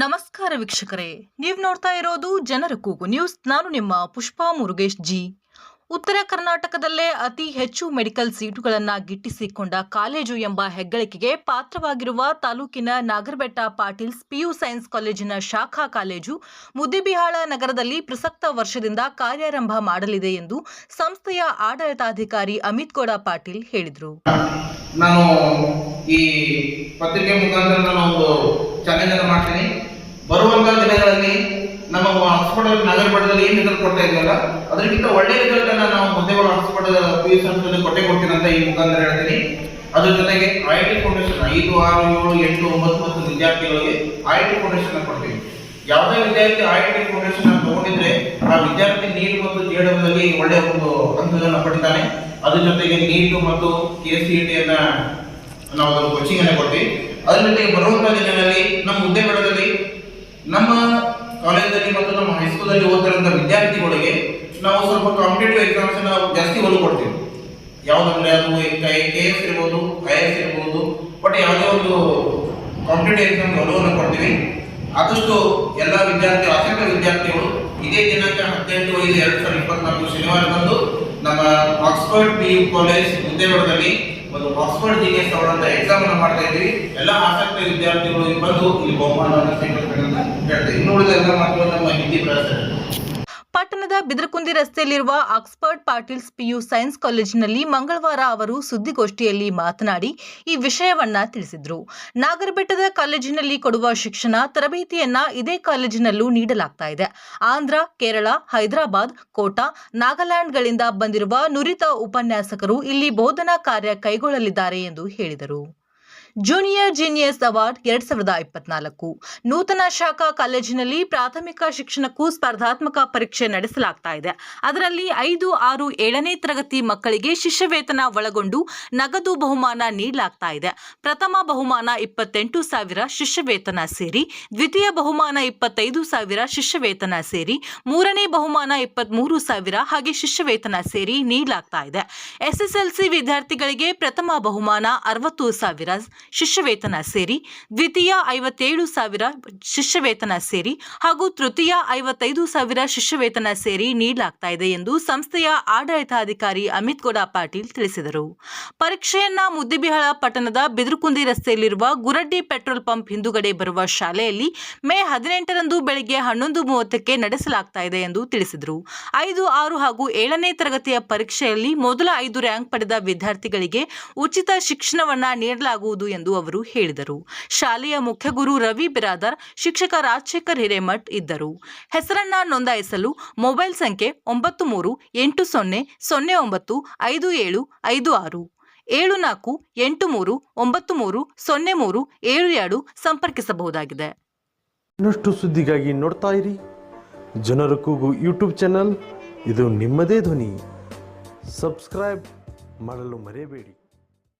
ನಮಸ್ಕಾರ ವೀಕ್ಷಕರೇ. ನೀವು ನೋಡ್ತಾ ಇರೋದು ಜನರ ಕೂಗು ನ್ಯೂಸ್. ನಾನು ನಿಮ್ಮ ಪುಷ್ಪಾ ಮುರುಗೇಶ್ ಜಿ. ಉತ್ತರ ಕರ್ನಾಟಕದಲ್ಲೇ ಅತಿ ಹೆಚ್ಚು ಮೆಡಿಕಲ್ ಸೀಟುಗಳನ್ನು ಗಿಟ್ಟಿಸಿಕೊಂಡ ಕಾಲೇಜು ಎಂಬ ಹೆಗ್ಗಳಿಕೆಗೆ ಪಾತ್ರವಾಗಿರುವ ತಾಲೂಕಿನ ನಾಗರಬೆಟ್ಟ ಪಾಟೀಲ್ಸ್ ಪಿಯು ಸೈನ್ಸ್ ಕಾಲೇಜಿನ ಶಾಖಾ ಕಾಲೇಜು ಮುದ್ದಿಬಿಹಾಳ ನಗರದಲ್ಲಿ ಪ್ರಸಕ್ತ ವರ್ಷದಿಂದ ಕಾರ್ಯಾರಂಭ ಮಾಡಲಿದೆ ಎಂದು ಸಂಸ್ಥೆಯ ಆಡಳಿತಾಧಿಕಾರಿ ಅಮಿತ್ ಗೌಡ ಪಾಟೀಲ್ ಹೇಳಿದರು. ನಾನು ಈ ಪತ್ರಿಕೆ ಮುಖಾಂತರ ನಾನು ಒಂದು ಚಾಲೆಂಜ್ ಮಾಡ್ತೀನಿ. ಬರುವಂತಹ ದಿನಗಳಲ್ಲಿ ನಮ್ಮ ಹಾಸ್ಪಿಟಲ್ ನಗರಪಟ್ಟಣದಲ್ಲಿ ಏನು ರಿಸಲ್ಟ್ ಕೊಡ್ತಾ ಇದೆಯಲ್ಲ ಅದಕ್ಕಿಂತ ಒಳ್ಳೆ ರಿಸಲ್ಟ್ ಅನ್ನ ನಾವು ಮುದ್ದೆಗಳ ಹಾಸ್ಪಿಟಲ್ ಪಿ ಯು ಸಂಸ್ಥೆಯಲ್ಲಿ ಕೊಟ್ಟೆ ಕೊಡ್ತೀನಿ ಅಂತ ಈ ಮುಖಾಂತರ ಹೇಳ್ತೀನಿ. ಅದ್ರ ಜೊತೆಗೆ ಐ ಟಿ ಫೌಂಡೇಶನ್ ಐದು, ಆರು, ಏಳು, ಎಂಟು, ಒಂಬತ್ತು ಮತ್ತು ವಿದ್ಯಾರ್ಥಿಗಳಿಗೆ ಐ ಟಿ ಫೌಂಡೇಶನ್ ಕೊಡ್ತೀವಿ. ಯಾವುದೇ ವಿದ್ಯಾರ್ಥಿ ಐ ಟಿ ಫೌಂಡೇಶನ್ ತಗೊಂಡಿದ್ರೆ ಆ ವಿದ್ಯಾರ್ಥಿ ನೀಟ್ ಮತ್ತು ಜೆಡಬ್ಲ್ಯೂದಲ್ಲಿ ಒಳ್ಳೆಯ ಒಂದು ಹಂತಗಳನ್ನು ಪಡಿತಾನೆ ಅದ್ರ ಜೊತೆಗೆ ನೀಟ್ ಮತ್ತು ಕೆ ಸಿ ಅನ್ನ ನಾವು ಅದನ್ನು ಕೋಚಿಂಗ್ ಅನ್ನ ಕೊಡ್ತೀವಿ. ಅದ್ರ ಜೊತೆಗೆ ಬರುವಂತಹ ದಿನಗಳಲ್ಲಿ ನಮ್ಮ ಉದ್ಯಮಗಳಲ್ಲಿ ನಮ್ಮ ಕಾಲೇಜಲ್ಲಿ ಮತ್ತು ನಮ್ಮ ಹೈಸ್ಕೂಲಲ್ಲಿ ಓದ್ತಿರುವಂತಹ ವಿದ್ಯಾರ್ಥಿಗಳಿಗೆ ನಾವು ಸ್ವಲ್ಪ ಕಾಂಪಿಟೇಟಿವ್ ಎಕ್ಸಾಮ್ಸ್ ನಾವು ಜಾಸ್ತಿ ಒಲವು ಕೊಡ್ತೀವಿ. ಯಾವುದಂದ್ರೆ ಅದು ಕೆ ಎಸ್ ಇರ್ಬೋದು ಐ ಎಸ್ ಇರ್ಬೋದು ಬಟ್ ಯಾವುದೇ ಒಂದು ಕಾಂಪಿಟೇಟಿವ್ ಎಕ್ಸಾಮ್ ಒಲವನ್ನು ಕೊಡ್ತೀವಿ. ಆದಷ್ಟು ಎಲ್ಲ ವಿದ್ಯಾರ್ಥಿ ಆಸಕ್ತ ವಿದ್ಯಾರ್ಥಿಗಳು ಇದೇ ದಿನಾಂಕ ಹದಿನೆಂಟು ಐದು ಎರಡು ಸಾವಿರದ ಇಪ್ಪತ್ನಾಲ್ಕು ಶನಿವಾರದಂದು ನಮ್ಮ ಆಕ್ಸ್ಫರ್ಡ್ ಪಿ ಯು ಕಾಲೇಜ್ ಉದ್ಯಮದಲ್ಲಿ ಒಂದು ಆಕ್ಸ್ಫರ್ಡ್ ಜಿ ಎಸ್ ಅವರಂತ ಎಕ್ಸಾಮ್ ಮಾಡ್ತಾ ಇದ್ದೀವಿ. ಎಲ್ಲ ಆಸಕ್ತ ವಿದ್ಯಾರ್ಥಿಗಳು ಬಂದು ಇಲ್ಲಿ ಬಹುಮಾನವನ್ನು ಪಟ್ಟಣದ ಬಿದ್ರಕುಂದಿ ರಸ್ತೆಯಲ್ಲಿರುವ ಆಕ್ಸ್ಫರ್ಡ್ ಪಾಟೀಲ್ಸ್ ಪಿಯು ಸೈನ್ಸ್ ಕಾಲೇಜಿನಲ್ಲಿ ಮಂಗಳವಾರ ಅವರು ಸುದ್ದಿಗೋಷ್ಠಿಯಲ್ಲಿ ಮಾತನಾಡಿ ಈ ವಿಷಯವನ್ನ ತಿಳಿಸಿದರು. ನಾಗರಬೆಟ್ಟದ ಕಾಲೇಜಿನಲ್ಲಿ ಕೊಡುವ ಶಿಕ್ಷಣ ತರಬೇತಿಯನ್ನ ಇದೇ ಕಾಲೇಜಿನಲ್ಲೂ ನೀಡಲಾಗ್ತಾ ಇದೆ. ಆಂಧ್ರ, ಕೇರಳ, ಹೈದರಾಬಾದ್, ಕೋಟಾ, ನಾಗಾಲ್ಯಾಂಡ್ಗಳಿಂದ ಬಂದಿರುವ ನುರಿತ ಉಪನ್ಯಾಸಕರು ಇಲ್ಲಿ ಬೋಧನಾ ಕಾರ್ಯ ಕೈಗೊಳ್ಳಲಿದ್ದಾರೆ ಎಂದು ಹೇಳಿದರು. ಜೂನಿಯರ್ ಜೀನಿಯಸ್ ಅವಾರ್ಡ್ ಎರಡ್ ಸಾವಿರದ ಇಪ್ಪತ್ನಾಲ್ಕು. ನೂತನ ಶಾಖಾ ಕಾಲೇಜಿನಲ್ಲಿ ಪ್ರಾಥಮಿಕ ಶಿಕ್ಷಣಕ್ಕೂ ಸ್ಪರ್ಧಾತ್ಮಕ ಪರೀಕ್ಷೆ ನಡೆಸಲಾಗ್ತಾ ಇದೆ. ಅದರಲ್ಲಿ ಐದು, ಆರು, ಏಳನೇ ತರಗತಿ ಮಕ್ಕಳಿಗೆ ಶಿಷ್ಯವೇತನ ಒಳಗೊಂಡು ನಗದು ಬಹುಮಾನ ನೀಡಲಾಗ್ತಾ ಇದೆ. ಪ್ರಥಮ ಬಹುಮಾನ ಇಪ್ಪತ್ತೆಂಟು ಸಾವಿರ ಶಿಷ್ಯವೇತನ ಸೇರಿ, ದ್ವಿತೀಯ ಬಹುಮಾನ ಇಪ್ಪತ್ತೈದು ಸಾವಿರ ಶಿಷ್ಯವೇತನ ಸೇರಿ, ಮೂರನೇ ಬಹುಮಾನ ಇಪ್ಪತ್ಮೂರು ಸಾವಿರ ಹಾಗೆ ಶಿಷ್ಯವೇತನ ಸೇರಿ ನೀಡಲಾಗ್ತಾ ಇದೆ. ಎಸ್ಎಸ್ಎಲ್ಸಿ ವಿದ್ಯಾರ್ಥಿಗಳಿಗೆ ಪ್ರಥಮ ಬಹುಮಾನ ಅರವತ್ತು ಸಾವಿರ ಶಿಷ್ಯವೇತನ ಸೇರಿ ದ್ವಿತೀಯ ಐವತ್ತೇಳು ಸಾವಿರ ಶಿಷ್ಯವೇತನ ಸೇರಿ ಹಾಗೂ ತೃತೀಯ ಐವತ್ತೈದು ಸಾವಿರ ಶಿಷ್ಯವೇತನ ಸೇರಿ ನೀಡಲಾಗ್ತಾ ಇದೆ ಎಂದು ಸಂಸ್ಥೆಯ ಆಡಳಿತಾಧಿಕಾರಿ ಅಮಿತ್ ಗೌಡ ಪಾಟೀಲ್ ತಿಳಿಸಿದರು. ಪರೀಕ್ಷೆಯನ್ನ ಮುದ್ದಿಬಿಹಾಳ ಪಟ್ಟಣದ ಬಿದಿರುಕುಂದಿ ರಸ್ತೆಯಲ್ಲಿರುವ ಗುರಡ್ಡಿ ಪೆಟ್ರೋಲ್ ಪಂಪ್ ಹಿಂದುಗಡೆ ಬರುವ ಶಾಲೆಯಲ್ಲಿ ಮೇ ಹದಿನೆಂಟರಂದು ಬೆಳಗ್ಗೆ ಹನ್ನೊಂದು ಮೂವತ್ತಕ್ಕೆ ನಡೆಸಲಾಗ್ತಾ ಇದೆ ಎಂದು ತಿಳಿಸಿದರು. ಐದು, ಆರು ಹಾಗೂ ಏಳನೇ ತರಗತಿಯ ಪರೀಕ್ಷೆಯಲ್ಲಿ ಮೊದಲ ಐದು ರ್ಯಾಂಕ್ ಪಡೆದ ವಿದ್ಯಾರ್ಥಿಗಳಿಗೆ ಉಚಿತ ಶಿಕ್ಷಣವನ್ನ ನೀಡಲಾಗುವುದು ಎಂದು ಅವರು ಹೇಳಿದರು. ಶಾಲೆಯ ಮುಖ್ಯ ಗುರು ರವಿ ಬಿರಾದರ್, ಶಿಕ್ಷಕ ರಾಜಶೇಖರ್ ಹಿರೇಮಠ್ ಇದ್ದರು. ಹೆಸರನ್ನ ನೋಂದಾಯಿಸಲು ಮೊಬೈಲ್ ಸಂಖ್ಯೆ ಒಂಬತ್ತು ಮೂರು ಎಂಟು ಸೊನ್ನೆ ಸೊನ್ನೆ ಒಂಬತ್ತು ಐದು ಏಳು ಐದು ಆರು, ಏಳು ನಾಲ್ಕು ಎಂಟು ಮೂರು ಒಂಬತ್ತು ಮೂರು ಸೊನ್ನೆ ಮೂರು ಏಳು ಎರಡು ಸಂಪರ್ಕಿಸಬಹುದಾಗಿದೆ. ಇನ್ನಷ್ಟು ಸುದ್ದಿಗಾಗಿ ನೋಡ್ತಾ ಇರಿ. ಜನರ ಕೂಗು ಯೂಟ್ಯೂಬ್ ಚಾನಲ್. ಇದು ನಿಮ್ಮದೇ ಧ್ವನಿ. ಸಬ್ಸ್ಕ್ರೈಬ್ ಮಾಡಲು ಮರೆಯಬೇಡಿ.